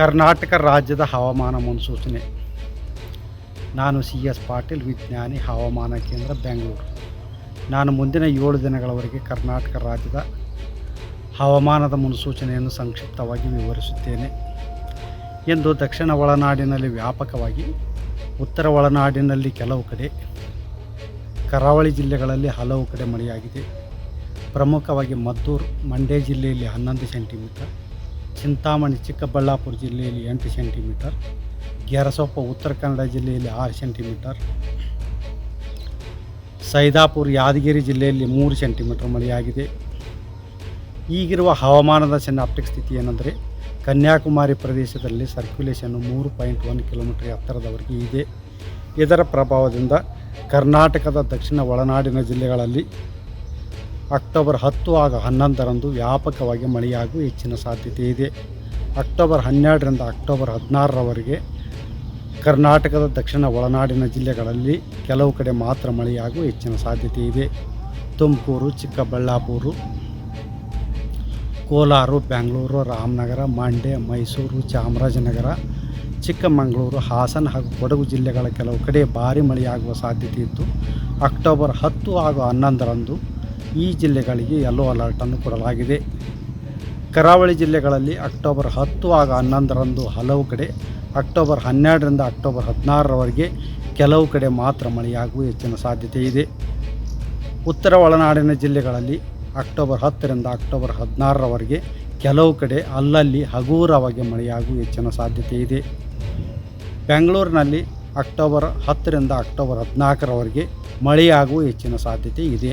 ಕರ್ನಾಟಕ ರಾಜ್ಯದ ಹವಾಮಾನ ಮುನ್ಸೂಚನೆ. ನಾನು ಸಿ ಎಸ್ ಪಾಟೀಲ್, ವಿಜ್ಞಾನಿ, ಹವಾಮಾನ ಕೇಂದ್ರ, ಬೆಂಗಳೂರು. ನಾನು ಮುಂದಿನ ಏಳು ದಿನಗಳವರೆಗೆ ಕರ್ನಾಟಕ ರಾಜ್ಯದ ಹವಾಮಾನದ ಮುನ್ಸೂಚನೆಯನ್ನು ಸಂಕ್ಷಿಪ್ತವಾಗಿ ವಿವರಿಸುತ್ತೇನೆ. ಎಂದು ದಕ್ಷಿಣ ಒಳನಾಡಿನಲ್ಲಿ ವ್ಯಾಪಕವಾಗಿ, ಉತ್ತರ ಒಳನಾಡಿನಲ್ಲಿ ಕೆಲವು ಕಡೆ ಕರಾವಳಿ ಜಿಲ್ಲೆಗಳಲ್ಲಿ ಹಲವು ಕಡೆ ಮಳೆಯಾಗಿದೆ. ಪ್ರಮುಖವಾಗಿ ಮದ್ದೂರು, ಮಂಡ್ಯ ಜಿಲ್ಲೆಯಲ್ಲಿ ಹನ್ನೊಂದು ಸೆಂಟಿಮೀಟರ್ ಚಿಂತಾಮಣಿ, ಚಿಕ್ಕಬಳ್ಳಾಪುರ ಜಿಲ್ಲೆಯಲ್ಲಿ ಎಂಟು ಸೆಂಟಿಮೀಟರ್ ಗ್ಯಾರಸೊಪ್ಪ ಉತ್ತರ ಕನ್ನಡ ಜಿಲ್ಲೆಯಲ್ಲಿ ಆರು ಸೆಂಟಿಮೀಟರ್, ಸೈದಾಪುರ, ಯಾದಗಿರಿ ಜಿಲ್ಲೆಯಲ್ಲಿ ಮೂರು ಸೆಂಟಿಮೀಟರ್ ಮಳೆಯಾಗಿದೆ. ಈಗಿರುವ ಹವಾಮಾನದ ಸಿನಾಪ್ಟಿಕ್ ಸ್ಥಿತಿ ಏನೆಂದರೆ, ಕನ್ಯಾಕುಮಾರಿ ಪ್ರದೇಶದಲ್ಲಿ ಸರ್ಕ್ಯುಲೇಷನ್ನು ಮೂರು ಪಾಯಿಂಟ್ ಒನ್ ಕಿಲೋಮೀಟರ್ ಎತ್ತರದವರೆಗೆ ಇದೆ. ಇದರ ಪ್ರಭಾವದಿಂದ ಕರ್ನಾಟಕದ ದಕ್ಷಿಣ ಒಳನಾಡಿನ ಜಿಲ್ಲೆಗಳಲ್ಲಿ ಅಕ್ಟೋಬರ್ ಹತ್ತು ಹಾಗೂ ಹನ್ನೊಂದರಂದು ವ್ಯಾಪಕವಾಗಿ ಮಳೆಯಾಗುವ ಹೆಚ್ಚಿನ ಸಾಧ್ಯತೆ ಇದೆ. ಅಕ್ಟೋಬರ್ ಹನ್ನೆರಡರಿಂದ ಅಕ್ಟೋಬರ್ ಹದಿನಾರರವರೆಗೆ ಕರ್ನಾಟಕದ ದಕ್ಷಿಣ ಒಳನಾಡಿನ ಜಿಲ್ಲೆಗಳಲ್ಲಿ ಕೆಲವು ಕಡೆ ಮಾತ್ರ ಮಳೆಯಾಗುವ ಹೆಚ್ಚಿನ ಸಾಧ್ಯತೆ ಇದೆ. ತುಮಕೂರು, ಚಿಕ್ಕಬಳ್ಳಾಪುರ, ಕೋಲಾರ ಬೆಂಗಳೂರು ರಾಮನಗರ, ಮಂಡ್ಯ, ಮೈಸೂರು, ಚಾಮರಾಜನಗರ, ಚಿಕ್ಕಮಗಳೂರು, ಹಾಸನ ಹಾಗೂ ಕೊಡಗು ಜಿಲ್ಲೆಗಳ ಕೆಲವು ಕಡೆ ಭಾರಿ ಮಳೆಯಾಗುವ ಸಾಧ್ಯತೆ ಇತ್ತು ಅಕ್ಟೋಬರ್ ಹತ್ತು ಹಾಗೂ ಹನ್ನೊಂದರಂದು ಈ ಜಿಲ್ಲೆಗಳಿಗೆ ಯೆಲ್ಲೋ ಅಲರ್ಟನ್ನು ಕೊಡಲಾಗಿದೆ. ಕರಾವಳಿ ಜಿಲ್ಲೆಗಳಲ್ಲಿ ಅಕ್ಟೋಬರ್ ಹತ್ತು ಹಾಗೂ ಹನ್ನೊಂದರಂದು ಹಲವು ಕಡೆ ಅಕ್ಟೋಬರ್ ಹನ್ನೆರಡರಿಂದ ಅಕ್ಟೋಬರ್ ಹದಿನಾರರವರೆಗೆ ಕೆಲವು ಕಡೆ ಮಾತ್ರ ಮಳೆಯಾಗುವ ಹೆಚ್ಚಿನ ಸಾಧ್ಯತೆ ಇದೆ. ಉತ್ತರ ಒಳನಾಡಿನ ಜಿಲ್ಲೆಗಳಲ್ಲಿ ಅಕ್ಟೋಬರ್ ಹತ್ತರಿಂದ ಅಕ್ಟೋಬರ್ ಹದಿನಾರರವರೆಗೆ ಕೆಲವು ಕಡೆ ಅಲ್ಲಲ್ಲಿ ಹಗುರವಾಗಿ ಮಳೆಯಾಗುವ ಹೆಚ್ಚಿನ ಸಾಧ್ಯತೆ ಇದೆ. ಬೆಂಗಳೂರಿನಲ್ಲಿ ಅಕ್ಟೋಬರ್ ಹತ್ತರಿಂದ ಅಕ್ಟೋಬರ್ ಹದಿನಾಲ್ಕರವರೆಗೆ ಮಳೆಯಾಗುವ ಹೆಚ್ಚಿನ ಸಾಧ್ಯತೆ ಇದೆ.